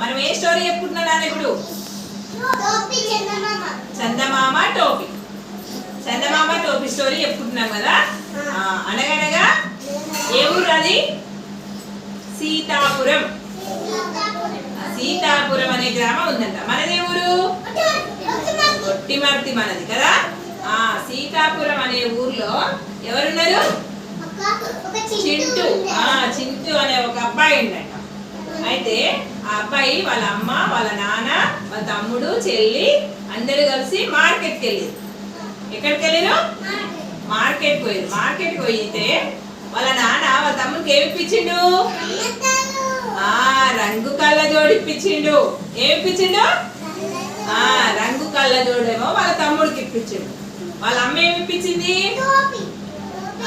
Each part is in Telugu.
మనం ఏ స్టోరీ చెప్పుకుంటున్నాం నాన్న ఇప్పుడు చందమామ టోపీ. చందమామ టోపీ స్టోరీ చెప్పుకుంటున్నాం కదా? అనగనగా ఏ ఊరు అది? సీతాపురం. సీతాపురం అనే గ్రామం ఉందంట. మనదే ఊరు? ఒట్టిమర్తి మనది కదా? ఆ సీతాపురం అనే ఊర్లో ఎవరున్నారు? చింటూ ఆ చింటూ అనే ఒక అబ్బాయి ఉండంట అయితే ఆ అబ్బాయి వాళ్ళ అమ్మ వాళ్ళ నాన్న వాళ్ళ తమ్ముడు చెల్లి అందరూ కలిసి మార్కెట్కి వెళ్ళారు. ఎక్కడికి వెళ్ళారు? మార్కెట్ పోయారు. మార్కెట్ పోయితే వాళ్ళ నాన్న వాళ్ళ తమ్ముడికి ఏమి ఇప్పించిండు? ఆ రంగు కళ్ళ జోడిప్పించిండు ఇప్పించిండు. ఏమి ఆ రంగు కళ్ళ జోడేమో వాళ్ళ తమ్ముడికి ఇప్పించిండు. వాళ్ళ అమ్మ ఏమిప్పించింది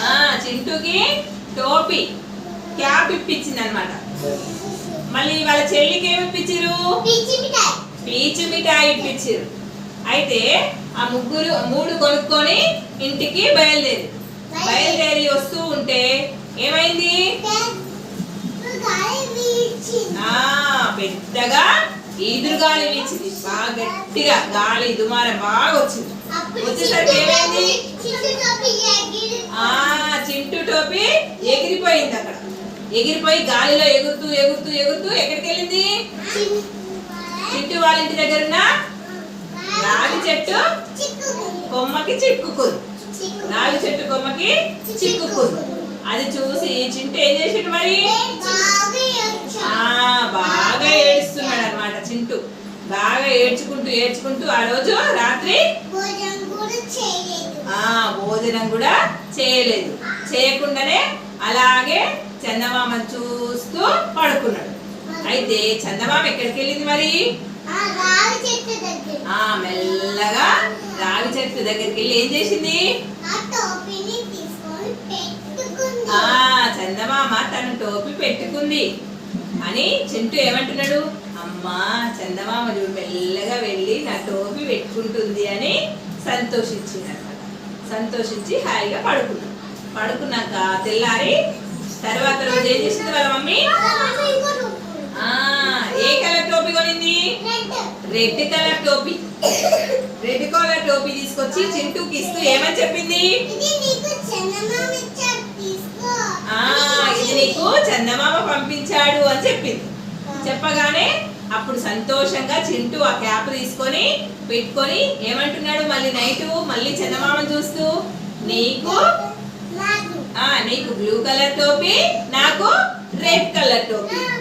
ఆ చింటూకి టోపీ క్యాప్ ఇప్పించింది అనమాట మళ్ళీ వాళ్ళ చెల్లికి ఏమి ఇప్పించారు పీచు మిఠాయి. ఇప్పించారు అయితే ఆ ముగ్గురు మూడు కొనుక్కొని ఇంటికి బయలుదేరి. బయలుదేరి వస్తూ ఉంటే ఏమైంది? ఆ పెద్దగా ఈదురుగాలి వీచింది. బాగా గట్టిగా గాలి దుమారం బాగా వచ్చింది. వచ్చేసరికి ఏమైంది? ఆ చింటూ టోపీ ఎగిరిపోయింది అక్కడ. ఎగిరిపోయి గాలిలో ఎగురుతూ ఎగురుతూ ఎగురుతూ ఎక్కడికి వెళ్ళింది? చిట్టు వాళ్ళ ఇంటి దగ్గర రావి చెట్టు కొమ్మకి చిక్కుకుంది రావి చెట్టు కొమ్మకి చిక్కుకుంది అది చూసి చింటూ ఏం చేసిండు మరి? బాగా ఏడుస్తున్నాడు అనమాట చింటూ. బాగా ఏడ్చుకుంటూ ఏడ్చుకుంటూ ఆ రోజు రాత్రి భోజనం కూడా చేయలేదు. చేయకుండానే అలాగే చందమామ చూస్తూ పడుకున్నాడు. అయితే చందమామ ఎక్కడికి వెళ్ళింది మరి? ఆ మెల్లగా రావి చెట్టు దగ్గరికి వెళ్ళి ఏం చేసింది? ఆ చందమామ తన టోపీ పెట్టుకుంది. అని చింటూ ఏమంటున్నాడు? అమ్మా చందమామ చూడు మెల్లగా వెళ్ళి నా టోపీ పెట్టుకుంటుంది అని సంతోషించింది అనమాట సంతోషించి హాయిగా పడుకున్నాడు. పడుకున్నాక తెల్లారి తర్వాత రోజు ఏం చేసింది వాళ్ళ మమ్మీ? ఏ కలర్ టోపీ కొనింది? రెడ్ కలర్ టోపీ. రెడ్ కలర్ టోపీ తీసుకొచ్చి చింటూకి ఇస్తూ ఏమని చెప్పింది? ఇది నీకు చందమామ పంపించాడు అని చెప్పింది. చెప్పగానే అప్పుడు సంతోషంగా చింటూ ఆ క్యాప్ తీసుకొని పెట్టుకొని ఏమంటున్నాడు మళ్ళీ నైట్? మళ్ళీ చందమామ చూస్తూ నీకు నీకు బ్లూ కలర్ టోపీ నాకు రెడ్ కలర్ టోపీ.